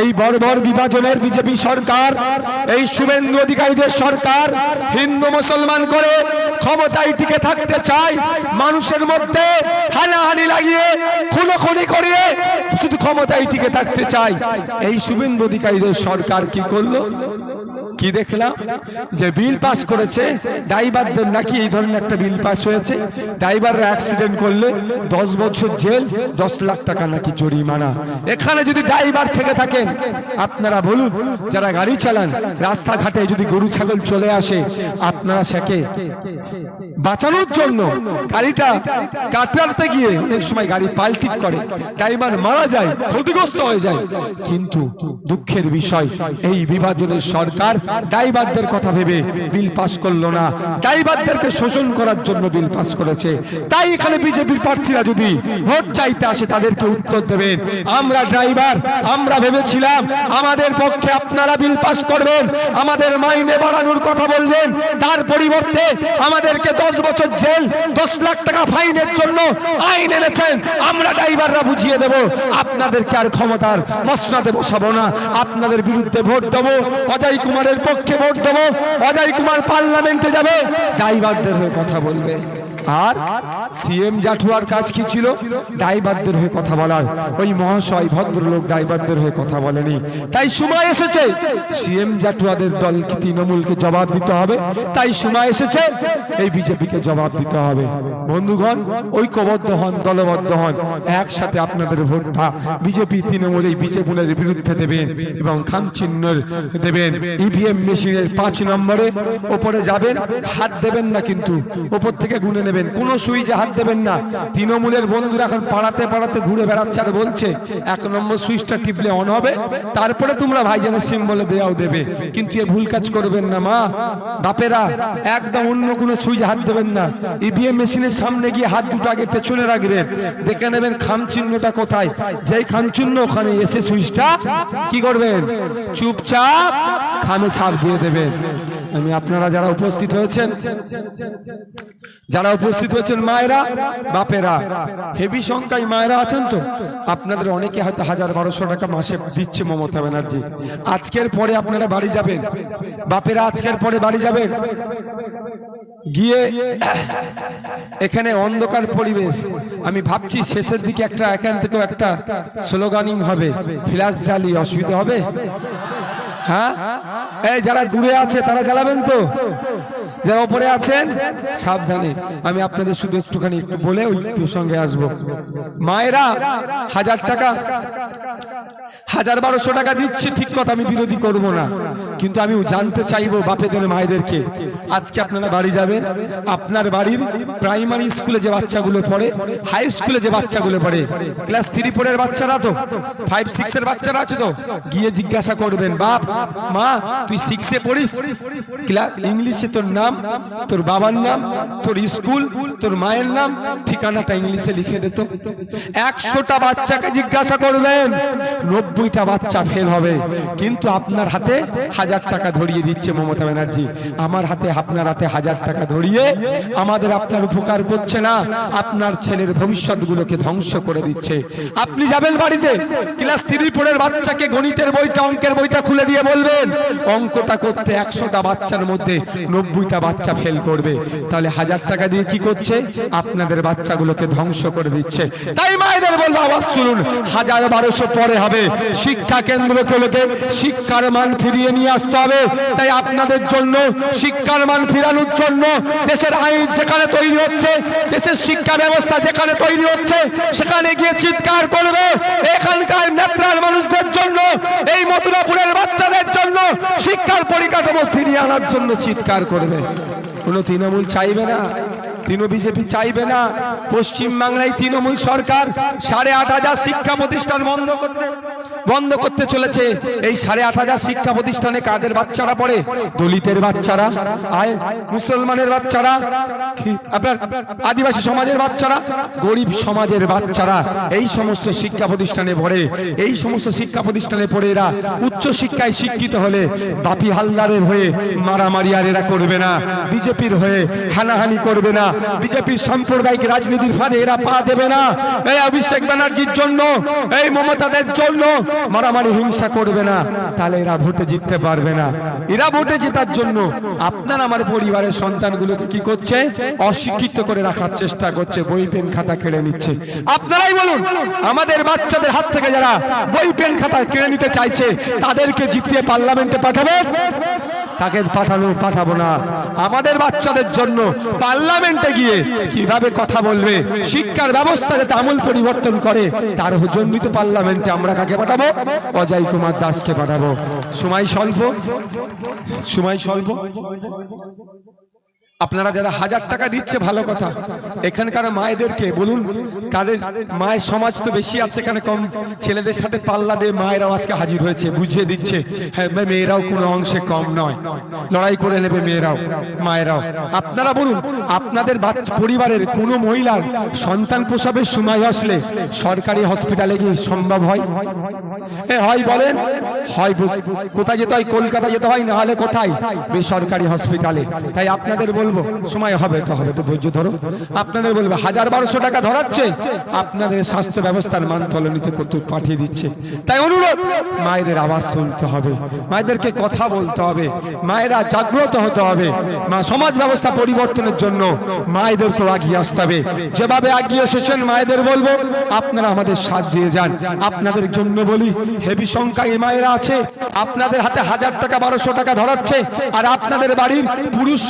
এই বড় বড় বিভাজনের বিজেপি সরকার, এই শুভেন্দু অধিকারীদের সরকার, হিন্দু মুসলমান করে ক্ষমতায় টিকে থাকতে চায়, মানুষের মধ্যে হানাহানি লাগিয়ে, খুনোখুনি করিয়ে শুধু ক্ষমতায় টিকে থাকতে চায়। এই শুভেন্দু অধিকারীদের সরকার কি করল? কি দেখলাম? যে বিল পাস করেছে, ড্রাইভারদের নাকি এই ধরনের একটা বিল পাস হয়েছে। ড্রাইভাররা অ্যাক্সিডেন্ট করলে দশ বছর জেল, দশ লাখ টাকা নাকি জরিমানা। এখানে যদি ড্রাইভার থেকে থাকেন, আপনারা বলুন, যারা গাড়ি চালান, রাস্তাঘাটে যদি গরু, ছাগল চলে আসে, আপনারা সেকে। বাঁচানোর জন্য গাড়িটা কাটাতে গিয়ে অনেক সময় গাড়ি পাল্টিক করে। ড্রাইভার মারা যায়, ক্ষতিগ্রস্ত হয়ে যায়। কিন্তু দুঃখের বিষয়, এই বিভাজনের সরকার ড্রাইভারদের কথা ভেবে বিল পাস করল না। ড্রাইভারদেরকে শোষণ করার জন্য বিল পাস করেছে। তাই এখানে বিজেপির প্রার্থীরা যদি ভোট চাইতে আসে, তাদেরকে উত্তর দেবেন, আমরা ড্রাইভার, আমরা ভেবেছিলাম আমাদের পক্ষে আপনারা বিল পাস করবেন, আমাদের মাইনে বাড়ানোর কথা বলবেন, তার পরিবর্তে আমাদেরকে দশ বছর জেল, দশ লাখ টাকা ফাইনের জন্য আইন এনেছেন, আমরা ড্রাইভাররা বুঝিয়ে দেব, আপনাদেরকে আর ক্ষমতার মসনাদে বসাবো না, আপনাদের বিরুদ্ধে ভোট দেবো। অজয় কুমারের পক্ষে ভোট দেবো। অজয় কুমার পার্লামেন্টে যাবে। ড্রাইভারদের হয়ে কথা বলবে। আর সিএম জাঠুয়ার কাজ কি ছিল? ড্রাইভারদের হয়ে কথা বলার। ওই মহাশয়, ভদ্রলোক ড্রাইভারদের হয়ে কথা বলেনি। তাই সময় এসেছে। সিএম জাঠুয়াদের দলকে তৃণমূলকে জবাব দিতে হবে? তাই সময় এসেছে। এই বিজেপিকে জবাব দিতে হবে। বন্ধুগণ, ঐক্যবদ্ধ হন, দলবদ্ধ হন। একসাথে আপনাদের ভোটটা বিজেপি, তৃণমূল এই বিজেপুলের বিরুদ্ধে দেবেন এবং খাম চিহ্ন দেবেন। ইভিএম মেশিনের পাঁচ নম্বরে ওপরে যাবেন। হাত দেবেন না কিন্তু। ওপর থেকে গুনে নেবেন, কোনো সুইচে হাত দেবেন না। তৃণমূলের বন্ধুরা এখন পাড়াতে পাড়াতে ঘুরে বেড়াচ্ছে আর বলছে, এক নম্বর সুইচটা টিপলে অন হবে, তারপরে তোমরা ভাইজানের সিম্বলে দেওয়াও দেবে। কিন্তু এ ভুল কাজ করবেন না মা। বাপেরা, একদম অন্য কোনো সুইচ হাত দেবেন না। ইভিএম মেশিনের সামনে গিয়ে হাত দুটো আগে পেছনে রাখবেন দেখে নেবেন খাম চিহ্নটা কোথায়। যেই খাম চিহ্ন ওখানে এসে সুইচটা কি করবেন? চুপচাপ খামে ছাপ দিয়ে দেবেন। আমি আপনারা যারা উপস্থিত হয়েছেন, যারা উপস্থিত হয়েছেন মায়েরা, বাপেরা, হেভি সংখ্যায় মায়েরা আছেন তো? আপনাদের অনেকে হয়তো হাজার বারোশো টাকা মাসে দিচ্ছে মমতা ব্যানার্জি। আজকের পরে আপনারা বাড়ি যাবেন। বাপেরা, আজকের পরে বাড়ি যাবেন। গিয়ে এখানে অন্ধকার পরিবেশ। আমি ভাবছি শেষের দিকে একটা, এখান থেকেও একটা স্লোগানিং হবে। ফ্ল্যাশ জ্বালি অসুবিধা হবে? হ্যাঁ? এই যারা দূরে আছে, তারা জ্বালাবেন তো। যারা ওপরে আছেন, সাবধানে। আমি আপনাদের শুধু একটুখানি একটু বলে ওই প্রসঙ্গে আসব। মায়েরা, হাজার টাকা হাজার বারোশো টাকা দিচ্ছে, ঠিক কথা আমি বিরোধী করব না। কিন্তু আমি জানতে চাইব বাপেদের মায়েদেরকে। আজকে আপনারা বাড়ি যাবেন, আপনার বাড়ির প্রাইমারি স্কুলে যে বাচ্চাগুলো পড়ে হাই স্কুলে যে বাচ্চাগুলো পড়ে ক্লাস থ্রি ফোরের বাচ্চারা তো ফাইভ সিক্স এর বাচ্চারা আছে তো, গিয়ে জিজ্ঞাসা করবেন, বাপ, মা, তুই সিক্সে পড়িস? ক্লাস ইংলিশে তোর নাম, তোর বাবার নাম, তোর স্কুল তোর মায়ের নাম, ঠিকানাটা ইংলিশে লিখে দিত একশোটা বাচ্চাকে জিজ্ঞাসা করবেন নব্বইটা বাচ্চা ফেল হবে। কিন্তু আপনার হাতে হাজার টাকা ধরিয়ে দিচ্ছে মমতা ব্যানার্জি। আমার হাতে, আপনার হাতে হাজার টাকা ধরিয়ে আমাদের আপনার উপকার করছে না। আপনার ছেলের ভবিষ্যৎগুলোকে ধ্বংস করে দিচ্ছে। আপনি যাবেন বাড়িতে ক্লাস থ্রি ফোরের বাচ্চাকে গণিতের বইটা, অঙ্কের বইটা খুলে দিয়ে বলবেন, অঙ্কটা করতে একশোটা বাচ্চার মধ্যে নব্বইটা বাচ্চা ফেল করবে। তাহলে হাজার টাকা দিয়ে কি করছে? আপনাদের বাচ্চাগুলোকে ধ্বংস করে দিচ্ছে। তাই মায়েদের বলব, আওয়াজ তুলুন, হাজার বারোশো পরে হবে। শিক্ষা কেন্দ্রগুলোকে শিক্ষার মান ফিরিয়ে নিয়ে আসতে হবে। তাই আপনাদের জন্য শিক্ষার মান ফিরানোর জন্য দেশের আইন যেখানে তৈরি হচ্ছে, দেশের শিক্ষা ব্যবস্থা যেখানে তৈরি হচ্ছে, সেখানে গিয়ে চিৎকার করবে। এখানকার নেত্রার মানুষদের জন্য, এই মথুরাপুরের বাচ্চাদের জন্য শিক্ষার পরিকাঠামো ফিরিয়ে আনার জন্য চিৎকার করবে। কোনো তৃণমূল চাইবে না। তৃণ বিজেপি চাইবে না। পশ্চিম বাংলায় তৃণমূল সরকার সাড়ে আট হাজার শিক্ষা প্রতিষ্ঠান বন্ধ করতে বন্ধ করতে চলেছে। এই সাড়ে আট হাজার শিক্ষা প্রতিষ্ঠানে কাদের বাচ্চারা পড়ে? দলিতের বাচ্চারা, আয়, মুসলমানের বাচ্চারা আপনার আদিবাসী সমাজের বাচ্চারা, গরিব সমাজের বাচ্চারা, এই সমস্ত শিক্ষা প্রতিষ্ঠানে পড়ে, এই সমস্ত শিক্ষা প্রতিষ্ঠানে পড়ে এরা। উচ্চ শিক্ষায় শিক্ষিত হলে বাপি হালদারের হয়ে মারামারি আর এরা করবে না। বিজেপির হয়ে হানাহানি করবে না। বিজেপির সাম্প্রদায়িক রাজনীতি বিরোধীর ফাঁদে এরা পা দেবে না। এই অভিষেক ব্যানার্জির জন্য, এই মমতাদের জন্য মারামারি হিংসা করবে না। তাহলে এরা ভোটে জিততে পারবে না। এরা ভোটে জেতার জন্য আপনার আমার পরিবারের সন্তানগুলোকে কি করছে? অশিক্ষিত করে রাখার চেষ্টা করছে, বই, পেন, খাতা কেড়ে নিচ্ছে। আপনারাই বলুন, আমাদের বাচ্চাদের হাত থেকে যারা বই, পেন, খাতা কেড়ে নিতে চাইছে, তাদেরকে জিতিয়ে পার্লামেন্টে পাঠাবেন তাকে পাঠানো, পাঠাবো না। আমাদের বাচ্চাদের জন্য পার্লামেন্টে গিয়ে কীভাবে কথা বলবে, শিক্ষার ব্যবস্থা যাতে আমূল পরিবর্তন করে, তার জন্যই তো পার্লামেন্টে আমরা কাকে পাঠাবো? অজয় কুমার দাসকে পাঠাবো। সময় স্বল্প? সময় স্বল্প? আপনারা যারা হাজার টাকা দিচ্ছে, ভালো কথা। এখানকার মায়েদেরকে বলুন তাদের মায়ের সমাজ তো বেশি আছে এখানে কম। ছেলেদের সাথে পাল্লা দিয়ে মায়েরাও আজকে হাজির হয়েছে, বুঝিয়ে দিচ্ছে হ্যাঁ মেয়েরাও কোনো অংশে কম নয়। লড়াই করে নেবে মেয়েরাও, মায়েরাও। আপনারা বলুন, আপনাদের পরিবারের কোনো মহিলার সন্তান প্রসবের সময় আসলে সরকারি হসপিটালে গিয়ে সম্ভব হয়? হয় বলেন, হয় কোথায় যেতে হয়? কলকাতা যেতে হয়? না হলে কোথায়? বেসরকারি হসপিটালে। তাই আপনাদের বলব? সময় হবে তো হবে তো ধৈর্য ধরো। আপনাদের বলব, হাজার বারোশো টাকা ধরাচ্ছে। আপনাদের স্বাস্থ্য ব্যবস্থার মান তলনিতে পাঠিয়ে দিচ্ছে। তাই অনুরোধ, মায়েদের আওয়াজ তুলতে হবে। মায়েদেরকে কথা বলতে হবে। মায়েরা জাগ্রত হতে হবে। মা সমাজ ব্যবস্থা পরিবর্তনের জন্য মায়েদেরকে আগিয়ে আসতে হবে। যেভাবে আগিয়ে এসেছেন মায়েদের বলব, আপনারা আমাদের সাথ দিয়ে যান। আপনাদের জন্য বলি, হেভি সংখ্যায় এই মায়েরা আছে। আপনাদের হাতে হাজার টাকা, বারোশো টাকা ধরাচ্ছে। আর আপনাদের বাড়ির পুরুষ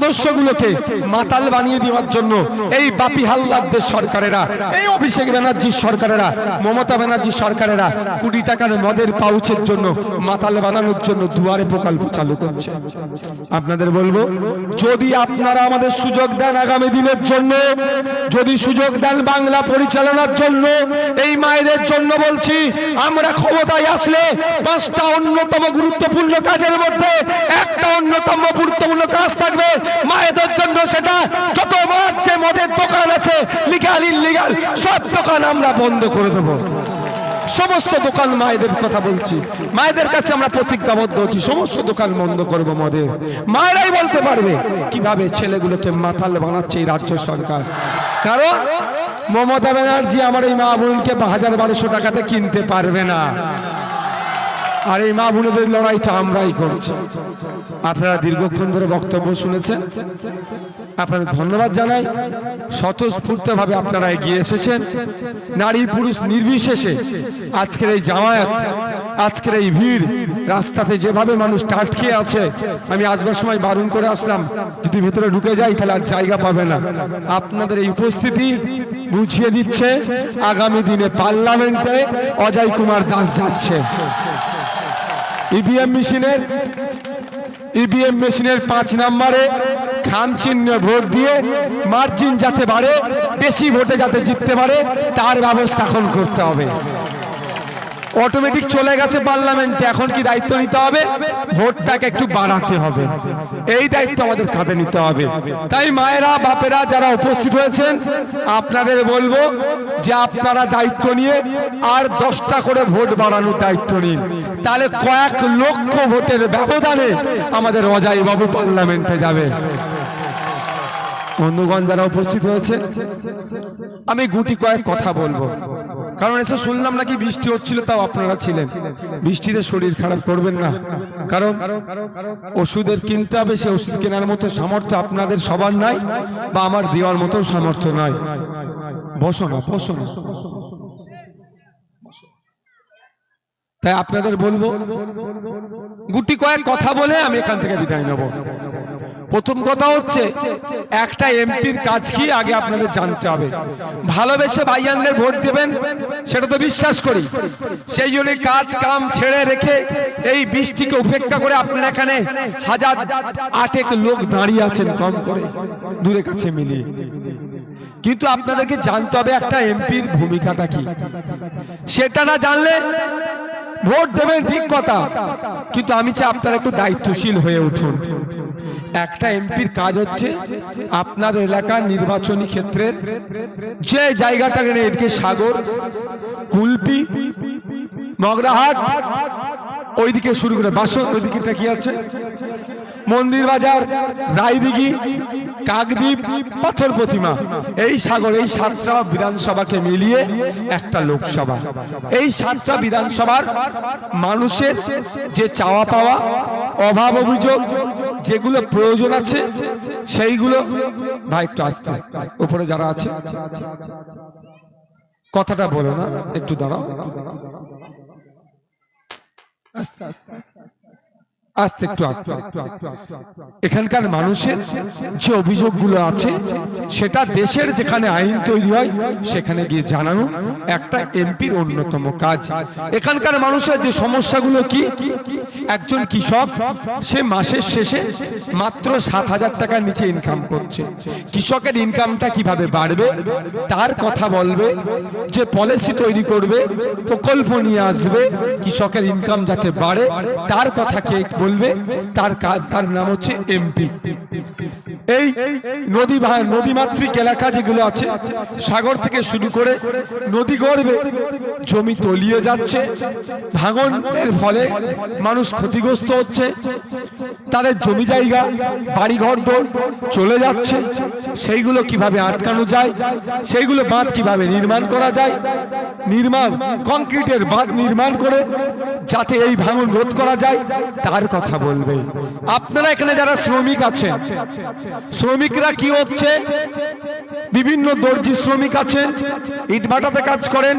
সদস্যগুলোকে মাতাল বানিয়ে দেওয়ার জন্য এই বাপি হাল্লাদের সরকারেরা, এই অভিষেক ব্যানার্জির সরকারেরা, মমতা ব্যানার্জির সরকারেরা কোটি টাকার মদের পাউচের জন্য মাতাল বানানোর জন্য দুয়ারে প্রকল্প চালু করছে। আপনাদের বলব, যদি আপনারা আমাদের সুযোগ দেন আগামী দিনের জন্য, যদি সুযোগ দেন বাংলা পরিচালনার জন্য, এই মায়েদের জন্য বলছি, আমরা ক্ষমতায় আসলে পাঁচটা অন্যতম গুরুত্বপূর্ণ কাজের মধ্যে একটা অন্যতম গুরুত্বপূর্ণ কাজ থাকবে মায়েদের জন্য সেটা যত মারছে মদের দোকান আছে লিগাল ইলিগাল সব দোকান আমরা বন্ধ করে দেবো। সমস্ত দোকান মায়েদের কথা বলছি। মায়েদের কাছে আমরা প্রতিজ্ঞাবদ্ধ হচ্ছি, সমস্ত দোকান বন্ধ করব মদের। মায়েরাই বলতে পারবে কীভাবে ছেলেগুলোকে মাথাল বানাচ্ছে এই রাজ্য সরকার। কারণ মমতা ব্যানার্জি আমার এই মা বোনকে হাজার বারোশো টাকাতে কিনতে পারবে না। আর এই মা বোনদের লড়াইটা আমরাই করছি। আপনারা দীর্ঘক্ষণ ধরে বক্তব্য শুনেছেন। আপনাদের ধন্যবাদ জানাই। স্বতঃস্ফূর্তভাবে আপনারা এগিয়ে এসেছেন। নারী পুরুষ নির্বিশেষে আজকের এই জামায়াত, আজকের এই ভিড় রাস্তাতে যেভাবে মানুষ খেয়ে আছে, আমি আসবার সময় বারণ করে আসলাম, যদি ভেতরে ঢুকে যাই তাহলে আর জায়গা পাবে না। আপনাদের এই উপস্থিতি বুঝিয়ে দিচ্ছে, আগামী দিনে পার্লামেন্টে অজয় কুমার দাস যাচ্ছে। ইভিএম মেশিনের ইভিএম মেশিনের পাঁচ নম্বরে খাম চিহ্ন ভোট দিয়ে মার্জিন যাতে বাড়ে, বেশি ভোটে যাতে জিততে পারে, তার ব্যবস্থা এখন করতে হবে। অটোমেটিক চলে গেছে পার্লামেন্টে এখন কি দায়িত্ব নিতে হবে? ভোটটাকে একটু বাড়াতে হবে। এই দায়িত্ব আমাদের কাঁধে নিতে হবে। তাই মায়েরা, বাপেরা যারা উপস্থিত হয়েছেন, আপনাদের বলব যে আপনারা দায়িত্ব নিয়ে আর দশটা করে ভোট বাড়ানোর দায়িত্ব নিন। তাহলে কয়েক লক্ষ ভোটের ব্যবধানে আমাদের বাবু পার্লামেন্টে যাবে। বন্ধুগণ, যারা উপস্থিত হয়েছে আমি গুটি কয়েক কথা বলব। কারণ এসে শুনলাম নাকি বৃষ্টি হচ্ছিল, তাও আপনারা ছিলেন। বৃষ্টিতে শরীর খারাপ করবেন না। কারণ ওষুধের কিনতে হবে, সে ওষুধ কেনার মতো সামর্থ্য আপনাদের সবার নাই বা আমার দেওয়ার মতো সামর্থ্য নাই। বসো না বসো না। তাই আপনাদের বলব, গুটি কয়েক কথা বলে আমি এখান থেকে বিদায় নেব। প্রথম কথা হচ্ছে, একটা এমপির কাজ কি আগে আপনাদের জানতে হবে। ভালোবেসে ভাইয়ানদের ভোট দেবেন, সেটা তো বিশ্বাস করি। সেই জন্য কাজ, কাম ছেড়ে রেখে এই বৃষ্টিকে উপেক্ষা করে আপনারা এখানে হাজার আটেক লোক দাঁড়িয়ে আছেন কম করে, দূরে কাছে মিলিয়ে। কিন্তু আপনাদেরকে জানতে হবে একটা এমপির ভূমিকাটা কি। সেটা না জানলে ভোট দেবেন ঠিক কথা, কিন্তু আমি চাই আপনারা একটু দায়িত্বশীল হয়ে উঠুন। একটা এমপির কাজ হচ্ছে আপনার এলাকার নির্বাচনী ক্ষেত্রের যে জায়গাটা এদিকে সাগর, কুলপি, মগরাহাট, ওইদিকে শুরু করে বাসন, ওইদিকেটা কি আছে? মন্দির বাজার, রায়দিঘি, কাকদ্বীপ, পাথর প্রতিমা। এই সাগর, এই সাতটা বিধানসভাকে মিলিয়ে একটা লোকসভা। এই সাতটা বিধানসভার মানুষের যে চাওয়া পাওয়া, অভাব অভিযোগ যেগুলো প্রয়োজন আছে, সেইগুলো ভাই একটু আসতে। উপরে যারা আছে, কথাটা বলো না, একটু দাঁড়াও। আস্তে আস্তে আস্তে একটু আস্তে এখানকার মানুষের যে অভিযোগগুলো আছে সেটা দেশের যেখানে আইন তৈরি হয় সেখানে গিয়ে জানানো একটা এমপির অন্যতম কাজ। এখানকার মানুষের যে সমস্যাগুলো কি? একজন কৃষক সে মাসের শেষে মাত্র সাত হাজার টাকার নিচে ইনকাম করছে। কৃষকের ইনকামটা কীভাবে বাড়বে? তার কথা বলবে যে পলিসি তৈরি করবে প্রকল্প নিয়ে আসবে কৃষকের ইনকাম যাতে বাড়ে তার কথা কে বলবে, তার তার নাম হচ্ছে এমপি। এই নদী নদীমাতৃক এলাকা যেগুলো আছে, সাগর থেকে শুরু করে নদী গর্বে জমি তলিয়ে যাচ্ছে। ভাঙনের ফলে মানুষ ক্ষতিগ্রস্ত হচ্ছে। তাদের জমি জায়গা, বাড়িঘর দৌড় চলে যাচ্ছে। সেইগুলো কীভাবে আটকানো যায়? সেইগুলো বাঁধ কীভাবে নির্মাণ করা যায়? নির্মাণ, কংক্রিটের বাঁধ নির্মাণ করে যাতে এই ভাঙন রোধ করা যায়, তার কথা বলবে। আপনারা এখানে যারা শ্রমিক আছেন, শ্রমিকরা কি হচ্ছে? বিভিন্ন দর্জি শ্রমিক আছেন, ইটভাটাতে কাজ করেন,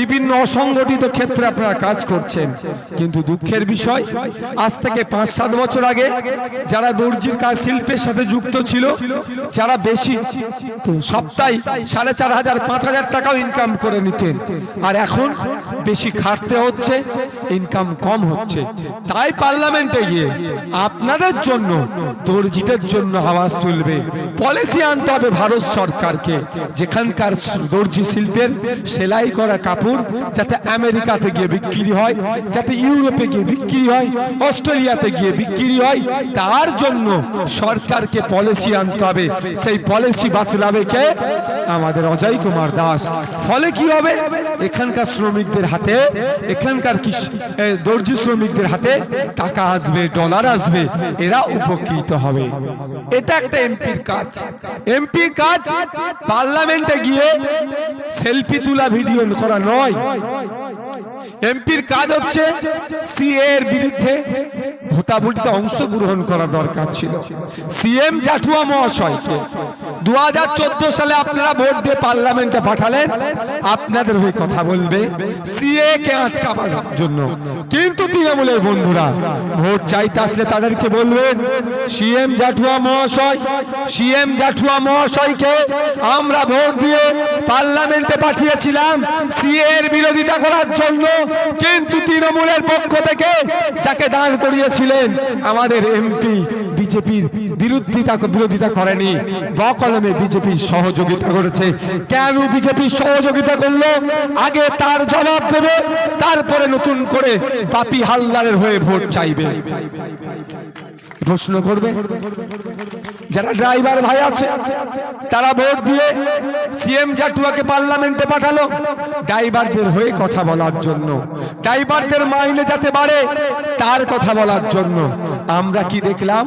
বিভিন্ন অসংগঠিত ক্ষেত্রে আপনারা কাজ করছেন। কিন্তু দুঃখের বিষয়, আজ থেকে পাঁচ সাত বছর আগে যারা দর্জির কাজ শিল্পের সাথে যুক্ত ছিল, যারা বেশি সপ্তাহে সাড়ে চার হাজার, পাঁচ হাজার টাকাও ইনকাম করে নিতেন। আর এখন বেশি খাটতে হচ্ছে ইনকাম কম হচ্ছে। তাই পার্লামেন্টে গিয়ে আপনাদের জন্য, দর্জিদের জন্য আওয়াজ তুলবে। পলিসি আনতে হবে ভারত সরকারকে। যেখানকার দর্জি শিল্পের সেলাই করা কাপড় যাতে আমেরিকাতে গিয়ে বিক্রি হয়, যাতে ইউরোপে গিয়ে বিক্রি হয়, অস্ট্রেলিয়াতে গিয়ে বিক্রি হয়, তার জন্য সরকারকে পলিসি আনতে হবে। সেই পলিসি বাতলাবে কে? আমাদের অজয় কুমার দাস। ফলে কি হবে? এখানকার শ্রমিকদের হাতে, এখানকার দর্জি শ্রমিকদের হাতে টাকা আসবে, ডলার আসবে, এরা উপকৃত হবে। এটা একটা এমপির কাজ। এমপির কাজ পার্লামেন্টে গিয়ে সেলফি তোলা, ভিডিও করা নয়। এমপির কাজ হচ্ছে সিএ এর বিরুদ্ধে ভোটাভুটিতে অংশগ্রহণ করা দরকার ছিল। সিএম জাঠুয়া মহাশয়কে। দু সালে আপনারা ভোট দিয়ে পার্লামেন্টে পাঠালেন। আপনাদের হয়ে কথা বলবে। সিএ কে আটকাবার জন্য। কিন্তু তৃণমূলের বন্ধুরা, ভোট চাইতে আসলে তাদেরকে বলবেন সিএম জাঠুয়া মহাশয় সিএম জাঠুয়া মহাশয়কে আমরা ভোট দিয়ে পার্লামেন্টে পাঠিয়েছিলাম সিএ এর বিরোধিতা করার জন্য। কিন্তু তৃণমূলের পক্ষ থেকে যাকে দাঁড় করিয়েছিলেন আমাদের এমপি, বিজেপির বিরোধিতা বিরোধিতা করেনি। বকলমে বিজেপির সহযোগিতা করেছে। কেন বিজেপির সহযোগিতা করল? আগে তার জবাব দেবে, তারপরে নতুন করে বাপি হালদারের হয়ে ভোট চাইবে। প্রশ্ন করবে? যারা ড্রাইভার ভাই আছে, তারা ভোট দিয়ে সিএম জাটুয়াকে পার্লামেন্টে পাঠালো ড্রাইভারদের হয়ে কথা বলার জন্য। ড্রাইভারদের মাইনে যাতে বাড়ে, তার কথা বলার জন্য। আমরা কি দেখলাম?